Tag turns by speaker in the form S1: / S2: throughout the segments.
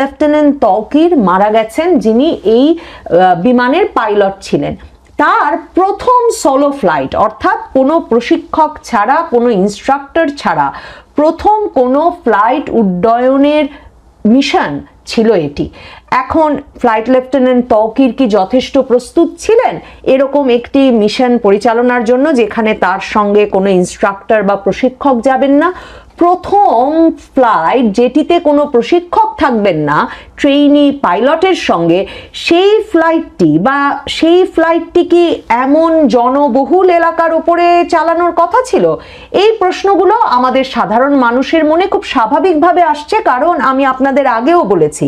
S1: Lieutenant Tauqir মারা গেছেন, যিনি এই বিমানের পাইলট ছিলেন। তার প্রথম সোলো ফ্লাইট অর্থাৎ কোনো প্রশিক্ষক ছাড়া, কোনো ইনস্ট্রাক্টর ছাড়া, প্রথম কোনো ফ্লাইট উড্ডয়নের মিশন ছিল এটি। এখন ফ্লাইট লেফটেন্যান্ট তৌকির কি যথেষ্ট প্রস্তুত ছিলেন? এরকম একটি মিশন পরিচালনার জন্য, যেখানে তার সঙ্গে কোনো ইনস্ট্রাক্টর বা প্রশিক্ষক যাবেন না প্রথম ফ্লাইট যেটিতে কোনো প্রশিক্ষক থাকবেন না ট্রেইনি পাইলটের সঙ্গে, সেই ফ্লাইটটি বা সেই ফ্লাইটটি কি এমন জনবহুল এলাকার উপরে চালানোর কথা ছিল? এই প্রশ্নগুলো আমাদের সাধারণ মানুষের মনে খুব স্বাভাবিকভাবে আসছে, কারণ আমি আপনাদের আগেও বলেছি।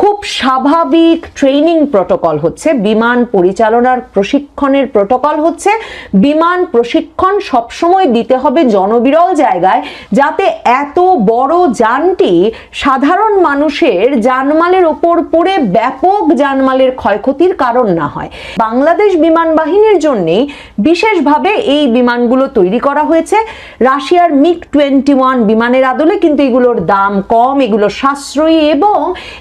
S1: খুব স্বাভাবিক ট্রেনিং প্রটোকল হচ্ছে, বিমান পরিচালনার প্রশিক্ষণের প্রটোকল হচ্ছে। বিমান প্রশিক্ষণ সবসময় দিতে হবে জনবিরল জায়গায়, যাতে এত বড় যানটি সাধারণ মানুষের জানমালের ওপর পড়ে ব্যাপক জানমালের ক্ষয়ক্ষতির কারণ না হয়। বাংলাদেশ বিমান বাহিনীর জন্যেই বিশেষভাবে এই বিমানগুলো তৈরি করা হয়েছে। রাশিয়ার মিগ টোয়েন্টি ওয়ান বিমানের আদলে কিন্তু এগুলোর দাম কম, এগুলো সাশ্রয়ী এবং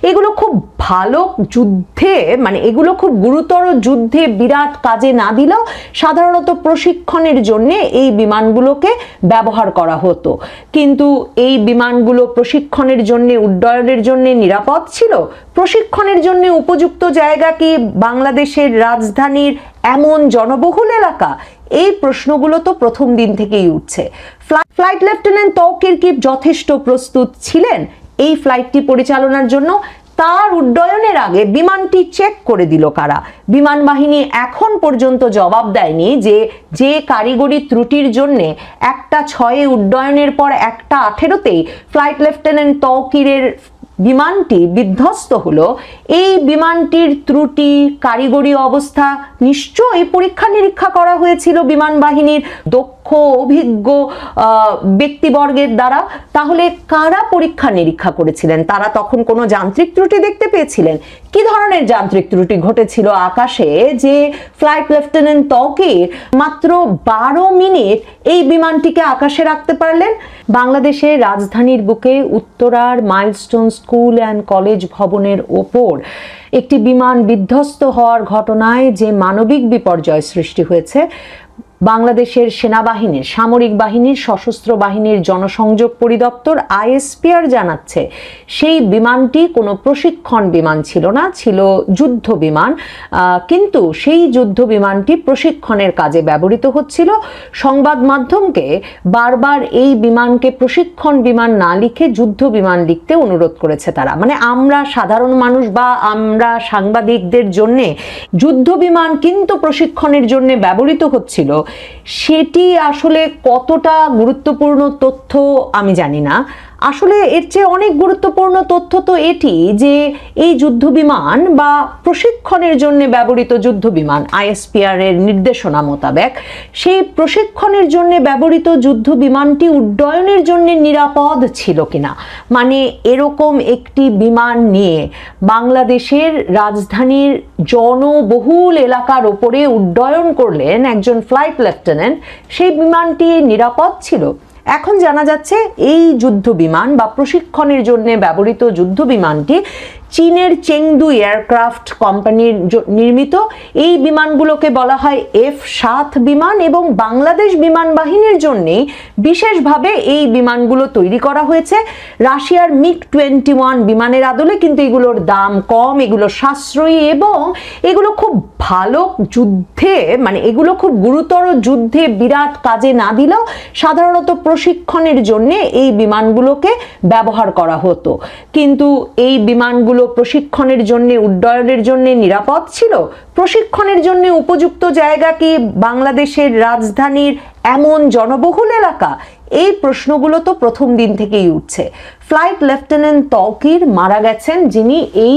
S1: এগুলো খুব ভালো যুদ্ধে মানে এগুলো খুব গুরুতর যুদ্ধে বিরাট কাজে না দিলেও সাধারণত প্রশিক্ষণের জন্য এই বিমানগুলোকে ব্যবহার করা হতো। কিন্তু এই বিমানগুলো প্রশিক্ষণের জন্য, উড্ডয়নের জন্য নিরাপদ ছিল? প্রশিক্ষণের জন্য উপযুক্ত জায়গা কি বাংলাদেশের রাজধানীর এমন জনবহুল এলাকা? এই প্রশ্নগুলো তো প্রথম দিন থেকেই উঠছে। ফ্লা- ফ্লাইট লেফটেন্যান্ট তৌকির কি যথেষ্ট প্রস্তুত ছিলেন? এই ফ্লাইটটি পরিচালনার জন্য তার উড্ডয়নের আগে বিমানটি চেক করে দিল কারা। বিমান বাহিনী এখন পর্যন্ত জবাব দেয়নি যে যে কারিগরি ত্রুটির জন্য একটা ছয়ে উড্ডয়নের পর একটা আঠেরোতেই ফ্লাইট লেফটেন্যান্ট তৌকিরের বিমানটি বিধ্বস্ত হলো। এই বিমানটির ত্রুটি, কারিগরি অবস্থা, নিশ্চয়ই পরীক্ষা নিরীক্ষা করা হয়েছিল বিমান বাহিনীর দক্ষ, অভিজ্ঞ ব্যক্তিবর্গের দ্বারা। তাহলে কারা পরীক্ষা নিরীক্ষা করেছিলেন? তারা তখন কোনো যান্ত্রিক ত্রুটি দেখতে পেয়েছিলেন? কি ধরনের যান্ত্রিক ত্রুটি ঘটেছিল আকাশে যে ফ্লাইট লেফটেন্যান্ট তৌকির মাত্র বারো মিনিট এই বিমানটিকে আকাশে রাখতে পারলেন? বাংলাদেশের রাজধানীর বুকে উত্তরার মাইলস্টোন স্কুল অ্যান্ড কলেজ ভবনের ওপর একটি বিমান বিধ্বস্ত হওয়ার ঘটনায় যে মানবিক বিপর্যয় সৃষ্টি হয়েছে বাংলাদেশের সেনাবাহিনীর, সামরিক বাহিনীর, সশস্ত্র বাহিনীর জনসংযোগ পরিদপ্তর আইএসপিআর জানাচ্ছে, সেই বিমানটি কোনো প্রশিক্ষণ বিমান ছিল না, ছিল যুদ্ধ বিমান। কিন্তু সেই যুদ্ধ বিমানটি প্রশিক্ষণের কাজে ব্যবহৃত হচ্ছিল। সংবাদ মাধ্যমকে বারবার এই বিমানকে প্রশিক্ষণ বিমান না লিখে যুদ্ধ বিমান লিখতে অনুরোধ করেছে তারা। মানে আমরা সাধারণ মানুষ বা আমরা সাংবাদিকদের জন্যে যুদ্ধ বিমান কিন্তু প্রশিক্ষণের জন্য ব্যবহৃত হচ্ছিল। সেটি আসলে কতটা গুরুত্বপূর্ণ তথ্য আমি জানি না। আসলে এর চেয়ে অনেক গুরুত্বপূর্ণ তথ্য তো এটি যে এই যুদ্ধ বিমান বা প্রশিক্ষণের জন্য ব্যবহৃত যুদ্ধ বিমান আইএসপিআর এর নির্দেশনা মোতাবেক, সেই প্রশিক্ষণের জন্য ব্যবহৃত যুদ্ধ বিমানটি উড্ডয়নের জন্য নিরাপদ ছিল কিনা? মানে এরকম একটি বিমান নিয়ে বাংলাদেশের রাজধানীর জনবহুল এলাকার ওপরে উড্ডয়ন করলেন একজন ফ্লাইট লেফটেন্যান্ট, সেই বিমানটি নিরাপদ ছিল? এখন জানা যাচ্ছে এই যুদ্ধ বিমান বা প্রশিক্ষণের জন্য ব্যবহৃত যুদ্ধ বিমানটি চীনের চেংদু এয়ারক্রাফট কোম্পানির নির্মিত। এই বিমানগুলোকে বলা হয় এফ সাত বিমান এবং বাংলাদেশ বিমান বাহিনীর জন্যেই বিশেষভাবে এই বিমানগুলো তৈরি করা হয়েছে। রাশিয়ার মিগ টোয়েন্টি ওয়ান বিমানের আদলে কিন্তু এগুলোর দাম কম, এগুলো সাশ্রয়ী এবং এগুলো খুব ভালো যুদ্ধে মানে এগুলো খুব গুরুতর যুদ্ধে বিরাট কাজে না দিলেও সাধারণত প্রশিক্ষণের জন্যে এই বিমানগুলোকে ব্যবহার করা হতো। কিন্তু এই বিমানগুলো প্রশিক্ষণের জন্য, উড্ডয়নের জন্য নিরাপদ ছিল? প্রশিক্ষণের জন্য উপযুক্ত জায়গা কি বাংলাদেশের রাজধানীর এমন জনবহুল এলাকা? এই প্রশ্নগুলো তো প্রথম দিন থেকেই উঠছে। ফ্লাইট লেফটেন্যান্ট তৌকির মারা গেছেন, যিনি এই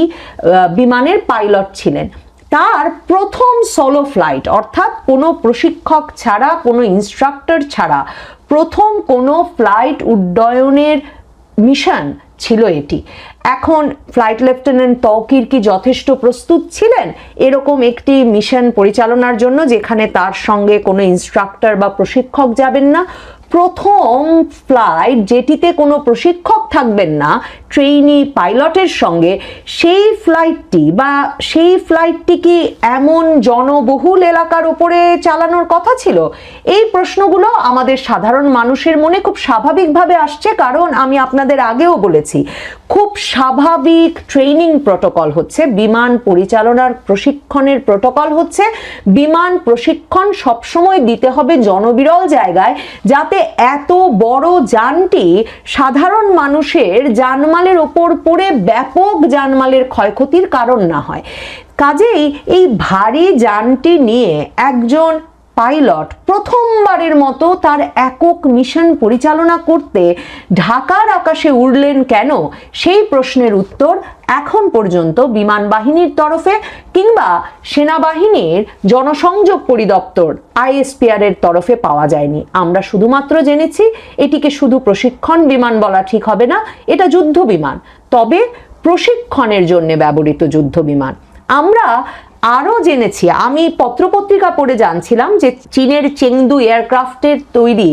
S1: বিমানের পাইলট ছিলেন। তার প্রথম সলো ফ্লাইট অর্থাৎ কোনো প্রশিক্ষক ছাড়া, কোনো ইনস্ট্রাক্টর ছাড়া, প্রথম কোনো ফ্লাইট উড্ডয়নের মিশন ছিল এটি। এখন ফ্লাইট লেফটেন্যান্ট তৌকির কি যথেষ্ট প্রস্তুত ছিলেন? এরকম একটি মিশন পরিচালনার জন্য যেখানে তার সঙ্গে কোনো ইনস্ট্রাক্টর বা প্রশিক্ষক যাবেন না। প্রথম ফ্লাইট যেটিতে কোনো প্রশিক্ষক থাকবেন না ট্রেইনি পাইলটের সঙ্গে, সেই ফ্লাইটটি বা সেই ফ্লাইটটি কি এমন জনবহুল এলাকার উপরে চালানোর কথা ছিল? এই প্রশ্নগুলো আমাদের সাধারণ মানুষের মনে খুব স্বাভাবিকভাবে আসছে, কারণ আমি আপনাদের আগেও বলেছি, খুব স্বাভাবিক ট্রেনিং প্রোটোকল হচ্ছে, বিমান পরিচালনার প্রশিক্ষণের প্রোটোকল হচ্ছে, বিমান প্রশিক্ষণ সবসময় দিতে হবে জনবিরল জায়গায়, যাতে এত বড় যানটি সাধারণ মানুষের জানমালের ওপর পড়ে ব্যাপক জানমালের ক্ষয়ক্ষতির কারণ না হয়। কাজেই এই ভারী যানটি নিয়ে একজন পাইলট প্রথমবারের মতো তার একক মিশন পরিচালনা করতে ঢাকার আকাশে উড়লেন কেন? সেই প্রশ্নের উত্তর এখন পর্যন্ত বিমান বাহিনীর তরফে কিংবা সেনাবাহিনীর জনসংযোগ পরিদপ্তর আইএসপিআর এর তরফে পাওয়া যায়নি। আমরা শুধুমাত্র জেনেছি এটিকে শুধু প্রশিক্ষণ বিমান বলা ঠিক হবে না, এটা যুদ্ধ বিমান। তবে প্রশিক্ষণের জন্য ব্যবহৃত যুদ্ধ বিমান। আমরা আরও জেনেছি। আমি পত্রপত্রিকা পড়ে জানছিলাম যে চীনের চেংদু এয়ারক্রাফটের তৈরি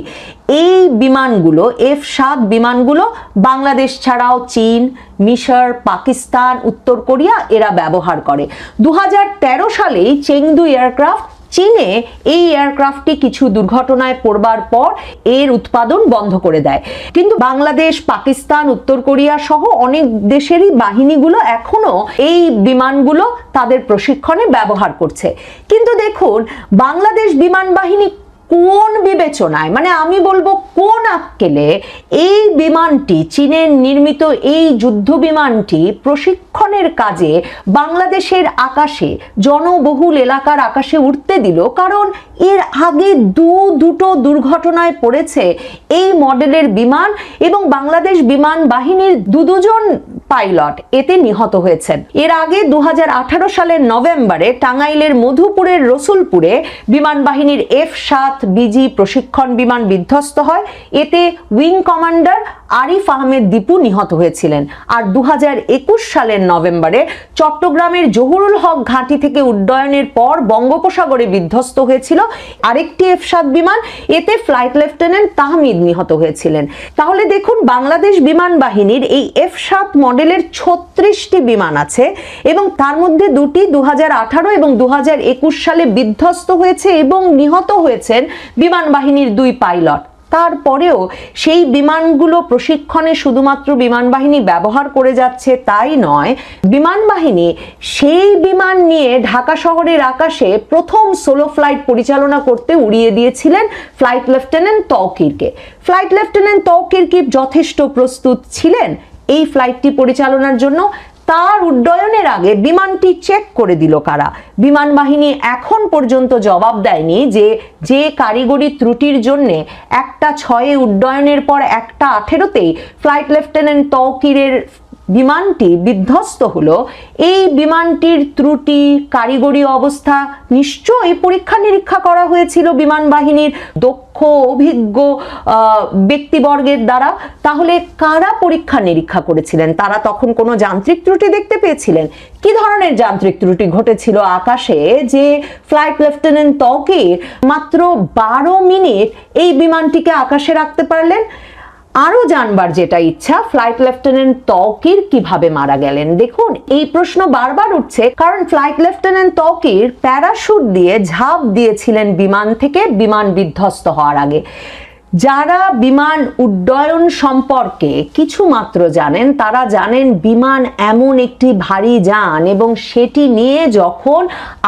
S1: এই বিমানগুলো, এফ সাত বিমানগুলো বাংলাদেশ ছাড়াও চীন, মিশর, পাকিস্তান, উত্তর কোরিয়া এরা ব্যবহার করে। দু হাজার তেরো সালেই চেংদু এয়ারক্রাফট চীনে এই এয়ারক্রাফটটি কিছু দুর্ঘটনায় পড়বার পর এর উৎপাদন বন্ধ করে দেয়। কিন্তু বাংলাদেশ, পাকিস্তান, উত্তর কোরিয়া সহ অনেক দেশেরই বাহিনীগুলো এখনও এই বিমানগুলো তাদের প্রশিক্ষণে ব্যবহার করছে। কিন্তু দেখুন, বাংলাদেশ বিমান বাহিনী কোন বিবেচনায় মানে আমি বলব কোন আক্কেলে এই বিমানটি, চীনের নির্মিত এই যুদ্ধ বিমানটি প্রশিক্ষণের কাজে বাংলাদেশের আকাশে, জনবহুল এলাকার আকাশে উঠতে দিল। কারণ এর আগে দু, দুটো দুর্ঘটনায় পড়েছে এই মডেলের বিমান এবং বাংলাদেশ বিমান বাহিনীর দু দুজন পাইলট এতে নিহত হয়েছেন। এর আগে দু হাজার আঠারো সালের নভেম্বরে টাঙ্গাইলের মধুপুরের রসুলপুরে বিমান বাহিনীর এফ সাত বিজি প্রশিক্ষণ বিমান বিধ্বস্ত হয়। এতে উইং কমান্ডার আরিফ আহমেদ দীপু নিহত হয়েছিলেন। আর দু হাজার একুশ সালের নভেম্বরে চট্টগ্রামের জহুরুল হক ঘাঁটি থেকে উড্ডয়নের পর বঙ্গোপসাগরে বিধ্বস্ত হয়েছিল আরেকটি এফ সাত বিমান। এতে ফ্লাইট লেফটেন্যান্ট তাহমিদ নিহত হয়েছিলেন। তাহলে দেখুন, বাংলাদেশ বিমান বাহিনীর এই এফ সাত মডেলের ছত্রিশটি বিমান আছে এবং তার মধ্যে দুটি দু হাজার আঠারো এবং দু হাজার একুশ সালে বিধ্বস্ত হয়েছে এবং নিহত হয়েছেন বিমান বাহিনীর দুই পাইলট। তারপরেও সেই বিমানগুলো প্রশিক্ষণে শুধুমাত্র বিমান বাহিনী ব্যবহার করে যাচ্ছে তাই নয়, বিমান বাহিনী সেই বিমান নিয়ে ঢাকা শহরের আকাশে প্রথম সোলো ফ্লাইট পরিচালনা করতে উড়িয়ে দিয়েছিলেন ফ্লাইট লেফটেন্যান্ট তৌকিরকে ফ্লাইট লেফটেন্যান্ট তৌকির কি যথেষ্ট প্রস্তুত ছিলেন? এই ফ্লাইটটি পরিচালনার জন্য তার উড্ডয়নের আগে বিমানটি চেক করে দিল কারা। বিমান বাহিনী এখন পর্যন্ত জবাব দেয়নি যে যে কারিগরি ত্রুটির জন্য একটা ছয়ে উড্ডয়নের পর একটা আঠেরোতেই ফ্লাইট লেফটেন্যান্ট তৌকিরের বিমানটি বিধ্বস্ত হলো। এই বিমানটির ত্রুটি, কারিগরি অবস্থা, নিশ্চয়ই পরীক্ষা নিরীক্ষা করা হয়েছিল বিমান বাহিনীর দক্ষ, অভিজ্ঞ ব্যক্তিবর্গের দ্বারা। তাহলে কারা পরীক্ষা নিরীক্ষা করেছিলেন? তারা তখন কোনো যান্ত্রিক ত্রুটি দেখতে পেয়েছিলেন? কি ধরনের যান্ত্রিক ত্রুটি ঘটেছিল আকাশে যে ফ্লাইট লেফটেন্যান্ট তকির মাত্র বারো মিনিট এই বিমানটিকে আকাশে রাখতে পারলেন? আরও জানবার যেটা ইচ্ছা ফ্লাইট লেফটেন্যান্ট তৌকির কীভাবে মারা গেলেন? দেখুন, এই প্রশ্ন বারবার উঠছে, কারণ ফ্লাইট লেফটেন্যান্ট তৌকির প্যারাশুট দিয়ে ঝাঁপ দিয়েছিলেন বিমান থেকে, বিমান বিধ্বস্ত হওয়ার আগে। যারা বিমান উড্ডয়ন সম্পর্কে কিছু মাত্র জানেন, তারা জানেন বিমান এমন একটি ভারী যান এবং সেটি নিয়ে যখন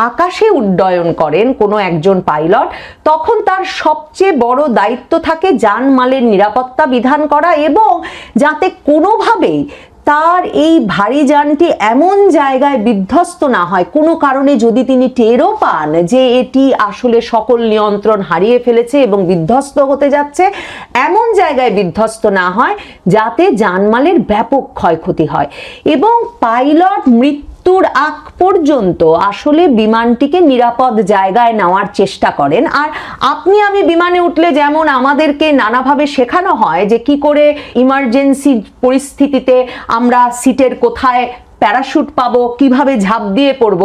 S1: আকাশে উড্ডয়ন করেন কোনো একজন পাইলট, তখন তার সবচেয়ে বড় দায়িত্ব থাকে যানমালের নিরাপত্তা বিধান করা এবং যাতে কোনোভাবেই তার এই ভারী যানটি এমন জায়গায় বিধ্বস্ত না হয়। কোনো কারণে যদি তিনি টেরও পান যে এটি আসলে সকল নিয়ন্ত্রণ হারিয়ে ফেলেছে এবং বিধ্বস্ত হতে যাচ্ছে, এমন জায়গায় বিধ্বস্ত না হয় যাতে যানমালের ব্যাপক ক্ষয়ক্ষতি হয়। এবং পাইলট মৃত্যু মৃত্যুর আগ পর্যন্ত আসলে বিমানটিকে নিরাপদ জায়গায় নেওয়ার চেষ্টা করেন। আর আপনি আমি বিমানে উঠলে যেমন আমাদেরকে নানাভাবে শেখানো হয় যে কি করে ইমার্জেন্সি পরিস্থিতিতে আমরা সিটের কোথায় প্যারাশুট পাবো, কীভাবে ঝাঁপ দিয়ে পড়ব,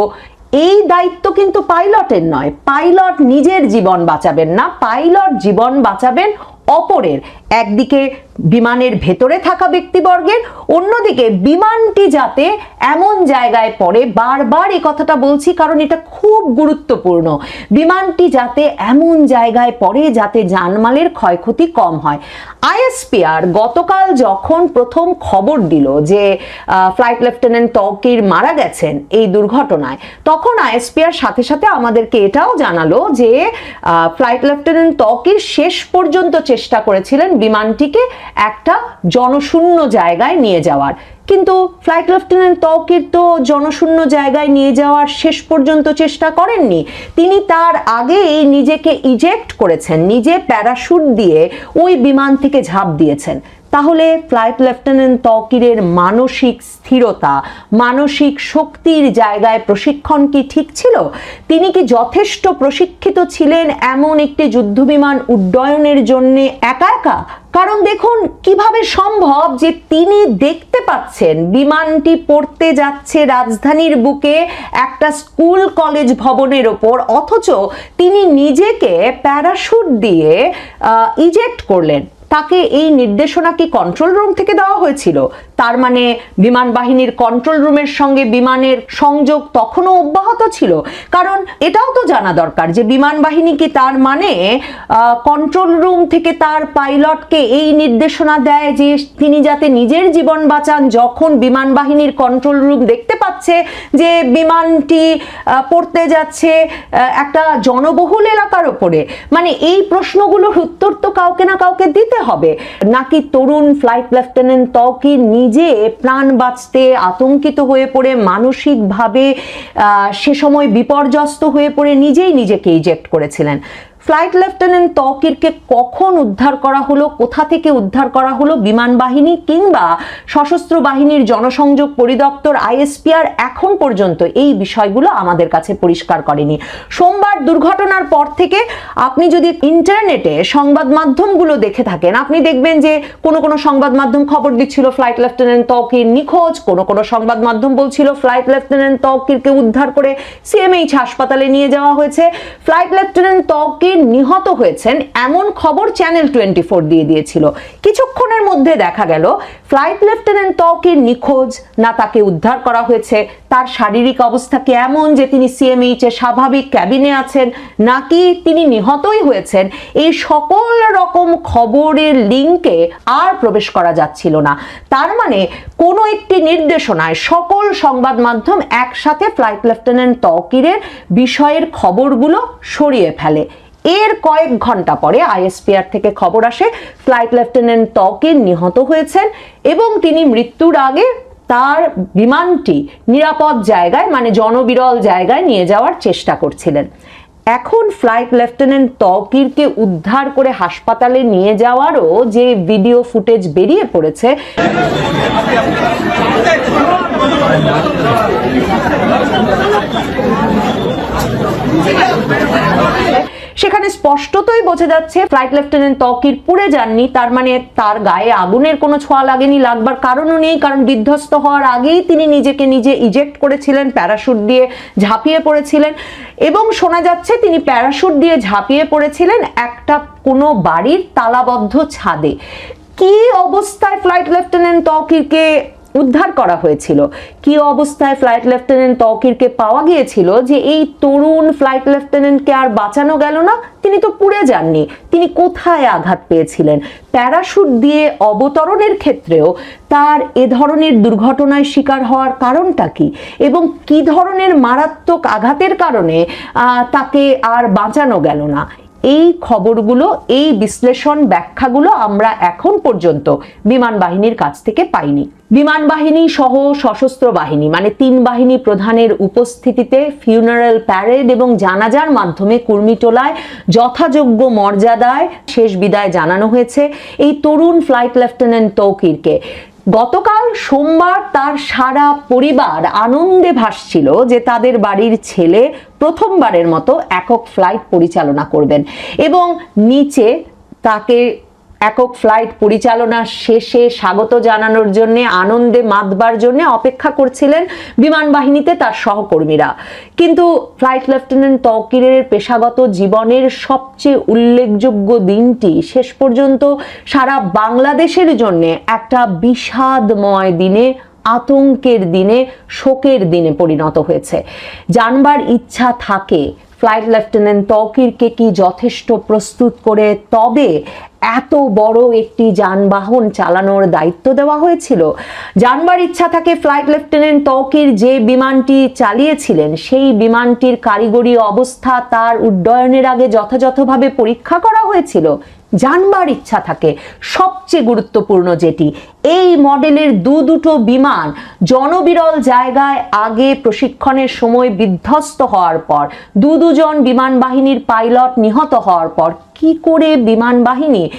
S1: এই দায়িত্ব কিন্তু পাইলটের নয়। পাইলট নিজের জীবন বাঁচাবেন না, পাইলট জীবন বাঁচাবেন অপরের। একদিকে বিমানের ভেতরে থাকা ব্যক্তিবর্গের, অন্যদিকে বিমানটি যাতে এমন জায়গায় পড়ে, বারবার এই কথাটা বলছি কারণ এটা খুব গুরুত্বপূর্ণ। বিমানটি যাতে এমন জায়গায় পড়ে যাতে জানমালের ক্ষয়ক্ষতি কম হয়। আইএসপিআর গতকাল যখন প্রথম খবর দিল যে ফ্লাইট লেফটেন্যান্ট তকির মারা গেছেন এই দুর্ঘটনায়, তখন আইএসপিআর সাথে সাথে আমাদেরকে এটাও জানালো যে ফ্লাইট লেফটেন্যান্ট তকির শেষ পর্যন্ত চেষ্টা করেছিলেন বিমানটিকে একটা জনশূন্য জায়গায় নিয়ে যাওয়ার। কিন্তু ফ্লাইট লেফটেন্যান্ট তৌকির তো জনশূন্য জায়গায় নিয়ে যাওয়ার শেষ পর্যন্ত চেষ্টা করেননি। তিনি তার আগেই নিজেকে ইজেক্ট করেছেন, নিজে প্যারাশুট দিয়ে ওই বিমান থেকে ঝাঁপ দিয়েছেন। তাহলে ফ্লাইট লেফটেন্যান্ট তকিরের মানসিক স্থিরতা, মানসিক শক্তির জায়গায় প্রশিক্ষণ কি ঠিক ছিল? তিনি কি যথেষ্ট প্রশিক্ষিত ছিলেন এমন একটি যুদ্ধবিমান উড্ডয়নের জন্য একা একা? কারণ দেখুন, কীভাবে সম্ভব যে তিনি দেখতে পাচ্ছেন বিমানটি পড়তে যাচ্ছে রাজধানীর বুকে একটা স্কুল কলেজ ভবনের ওপর, অথচ তিনি নিজেকে প্যারাশুট দিয়ে ইজেক্ট করলেন। তাকে এই নির্দেশনা কি কন্ট্রোল রুম থেকে দেওয়া হয়েছিল? তার মানে বিমান বাহিনীর কন্ট্রোল রুমের সঙ্গে বিমানের সংযোগ তখনও অব্যাহত ছিল? কারণ এটাও তো জানা দরকার যে বিমান বাহিনী কি তার মানে কন্ট্রোল রুম থেকে তার পাইলটকে এই নির্দেশনা দেয় যে তিনি যাতে নিজের জীবন বাঁচান যখন বিমান বাহিনীর কন্ট্রোল রুম দেখতে পাচ্ছে যে বিমানটি পড়তে যাচ্ছে একটা জনবহুল এলাকার ওপরে? মানে এই প্রশ্নগুলোর উত্তর তো কাউকে না কাউকে দিতে হবে? নাকি তরুণ ফ্লাইট লেফটেন্যান্ট তকি নিজে প্রাণ বাঁচতে আতঙ্কিত হয়ে পড়ে, মানসিকভাবে সে সময় বিপর্যস্ত হয়ে পড়ে, নিজেই নিজেকে ইজেক্ট করেছিলেন? ফ্লাইট লেফটেন্যান্ট তকিরকে কখন উদ্ধার করা হলো, কোথা থেকে উদ্ধার করা হলো, বিমান বাহিনী কিংবা সশস্ত্র বাহিনীর জনসংযোগ পরিদপ্তর, আইএসপিআর এখন পর্যন্ত এই বিষয়গুলো আমাদের কাছে পরিষ্কার করেনি। সোমবার দুর্ঘটনার পর থেকে আপনি যদি ইন্টারনেটে সংবাদ মাধ্যমগুলো দেখে থাকেন, আপনি দেখবেন যে কোনো কোনো সংবাদ মাধ্যম খবর দিচ্ছিল ফ্লাইট লেফটেন্যান্ট তকির নিখোঁজ, কোনো কোনো সংবাদ মাধ্যম বলছিল ফ্লাইট লেফটেন্যান্ট তকিরকে উদ্ধার করে সিএমএইচ হাসপাতালে নিয়ে যাওয়া হয়েছে। ফ্লাইট লেফটেন্যান্ট তকির নিহত হয়েছেন এমন খবর চ্যানেল টোয়েন্টি ফোর দিয়ে দিয়েছিল। কিছুক্ষণের মধ্যে দেখা গেল ফ্লাইট লেফটেন্যান্ট তকির নিখোঁজ না তাকে উদ্ধার করা হয়েছে। তার শারীরিক অবস্থা কি এমন যে তিনি সিএমএইচ এর স্বাভাবিক ক্যাবিনে আছেন, নাকি তিনি নিহতই হয়েছেন, এই সকল রকম খবরের লিঙ্কে আর প্রবেশ করা যাচ্ছিল না। তার মানে কোনো একটি নির্দেশনায় সকল সংবাদ মাধ্যম একসাথে ফ্লাইট লেফটেন্যান্ট তকিরের বিষয়ের খবরগুলো সরিয়ে ফেলে। এর কয়েক ঘণ্টা পরে আইএসপিআর থেকে খবর আসে, ফ্লাইট লেফটেন্যান্ট তকির নিহত হয়েছেন এবং তিনি মৃত্যুর আগে তার বিমানটি নিরাপদ জায়গায় মানে জনবিরল জায়গায় নিয়ে যাওয়ার চেষ্টা করছিলেন। এখন ফ্লাইট লেফটেন্যান্ট তকিরকে উদ্ধার করে হাসপাতালে নিয়ে যাওয়ারও যে ভিডিও ফুটেজ বেরিয়ে পড়েছে সেখানে স্পষ্টতই বোঝা যাচ্ছে ফ্লাইট লেফটেন্যান্ট তকির পুড়ে যাননি। তার মানে তার গায়ে আগুনের কোনো ছোঁয়া লাগেনি, লাগবার কারণও নেই, কারণ বিধ্বস্ত হওয়ার আগেই তিনি নিজেকে নিজে ইজেক্ট করেছিলেন, প্যারাশুট দিয়ে ঝাঁপিয়ে পড়েছিলেন এবং শোনা যাচ্ছে তিনি প্যারাশুট দিয়ে ঝাঁপিয়ে পড়েছিলেন একটা কোনো বাড়ির তালাবদ্ধ ছাদে। কি অবস্থায় ফ্লাইট লেফটেন্যান্ট তকিরকে উদ্ধার করা হয়েছিল। কি অবস্থায় ফ্লাইট লেফটেন্যান্ট তকিরকে পাওয়া গিয়েছিল যে এই তরুণ ফ্লাইট লেফটেন্যান্টকে আর বাঁচানো গেল না? তিনি তো পুড়ে যাননি। তিনি কোথায় আঘাত পেয়েছিলেন? প্যারাশুট দিয়ে অবতরণের ক্ষেত্রেও তার এ ধরনের দুর্ঘটনায় শিকার হওয়ার কারণটা কি? এবং কি ধরনের মারাত্মক আঘাতের কারণে তাকে আর বাঁচানো গেল না? এই খবরগুলো, এই বিশ্লেষণ ব্যাখ্যাগুলো আমরা এখন পর্যন্ত বিমান বাহিনীর কাছ থেকে পাইনি। বিমান বাহিনী সহ সশস্ত্র বাহিনী মানে তিন বাহিনী প্রধানের উপস্থিতিতে ফিউনারাল প্যারেড এবং জানাজার মাধ্যমে কুর্মিটোলায় যথাযোগ্য মর্যাদায় শেষ বিদায় জানানো হয়েছে। এই তরুণ ফ্লাইট লেফটেন্যান্ট তৌকিরকে গতকাল সোমবার তার সারা পরিবার আনন্দে ভাসছিল যে তাদের বাড়ির ছেলে প্রথমবারের মতো একক ফ্লাইট পরিচালনা করবেন এবং নিচে তাকে একক ফ্লাইট পরিচালনা শেষে স্বাগত জানানোর জন্য, আনন্দে মাতবার জন্য অপেক্ষা করছিলেন বিমান বাহিনীতে তার সহকর্মীরা। কিন্তু ফ্লাইট লেফটেন্যান্ট তৌকিরের পেশাগত জীবনের সবচেয়ে উল্লেখযোগ্য দিনটি শেষ পর্যন্ত সারা বাংলাদেশের জন্য একটা বিষাদময় দিনে, আতঙ্কের দিনে, শোকের দিনে পরিণত হয়েছে। জানবার ইচ্ছা থাকে ফ্লাইট লেফটেন্যান্ট তৌকিরকে কি যথেষ্ট প্রস্তুত করে, তবে এত বড় একটি যানবাহন চালানোর দায়িত্ব দেওয়া হয়েছিল। জানবার ইচ্ছা থাকে ফ্লাইট লেফটেন্যান্ট তৌকির যে বিমানটি চালিয়েছিলেন, সেই বিমানটির কারিগরি অবস্থা তার উড্ডয়নের আগে যথাযথভাবে পরীক্ষা করা হয়েছিল। জানবার ইচ্ছা থাকে, সবচেয়ে গুরুত্বপূর্ণ যেটি। এই মডেলের দু দুটো বিমান জনবিরল জায়গায় আগে প্রশিক্ষণের সময় বিধ্বস্ত হওয়ার পর, দু দুজন বিমান বাহিনীর পাইলট নিহত হওয়ার পর, কি করে বিমান বাহিনী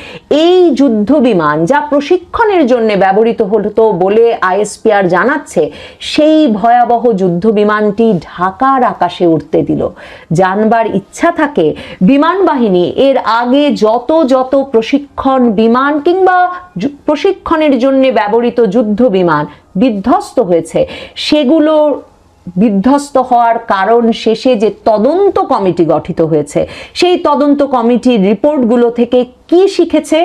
S1: এই যুদ্ধ বিমান যা প্রশিক্ষণের জন্য ব্যবহৃত হতো বলে আইএসপিআর জানাচ্ছে, সেই ভয়াবহ যুদ্ধ বিমানটি ঢাকার আকাশে উঠতে দিল। জানবার ইচ্ছা থাকে বিমান বাহিনী এর আগে যত যত প্রশিক্ষণ বিমান কিংবা প্রশিক্ষণের জন্য ব্যবহৃত যুদ্ধ বিমান বিধ্বস্ত হয়েছে, সেগুলোর বিধ্বস্ত হওয়ার কারণ শেষে যে তদন্ত কমিটি গঠিত হয়েছে, সেই তদন্ত কমিটির রিপোর্টগুলো থেকে কি শিখেছে,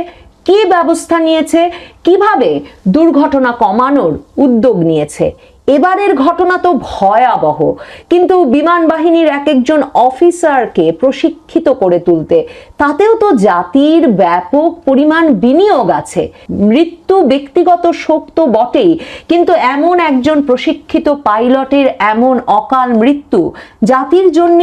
S1: কি ব্যবস্থা নিয়েছে, কীভাবে দুর্ঘটনা কমানোর উদ্যোগ নিয়েছে এবারের ঘটনা তো ভয়াবহ। কিন্তু বিমান বাহিনীর এক একজন অফিসারকে প্রশিক্ষিত করে তুলতে, তাতেও তো জাতির ব্যাপক পরিমাণ বিনিয়োগ আছে। মৃত্যু ব্যক্তিগত শোক তো বটেই, কিন্তু এমন একজন প্রশিক্ষিত পাইলটের এমন অকাল মৃত্যু জাতির জন্য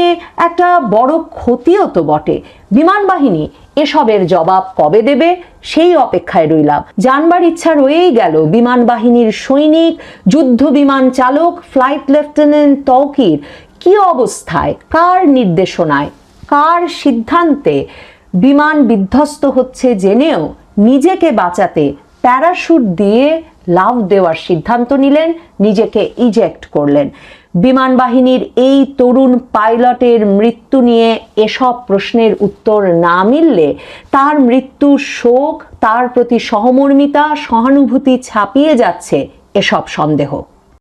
S1: একটা বড় ক্ষতিও তো বটে। বিমান বাহিনী এসবের জবাব কবে দেবে, সেই অপেক্ষায় রইলাম। জানবার ইচ্ছা রয়েই গেল বিমান বাহিনীর সৈনিক যুদ্ধ বিমান চালক ফ্লাইট লেফটেন্যান্ট তৌকির কি অবস্থায়? কার নির্দেশনায়? কার সিদ্ধান্তে বিমান বিধ্বস্ত হচ্ছে জেনেও নিজেকে বাঁচাতে প্যারাশুট দিয়ে লাভ দেওয়ার সিদ্ধান্ত নিলেন, নিজেকে ইজেক্ট করলেন। বিমান বাহিনীর এই তরুণ পাইলটের মৃত্যু নিয়ে এসব প্রশ্নের উত্তর না মিললে তার মৃত্যুর শোক, তার প্রতি সহমর্মিতা, সহানুভূতি ছাপিয়ে যাচ্ছে এসব সন্দেহ।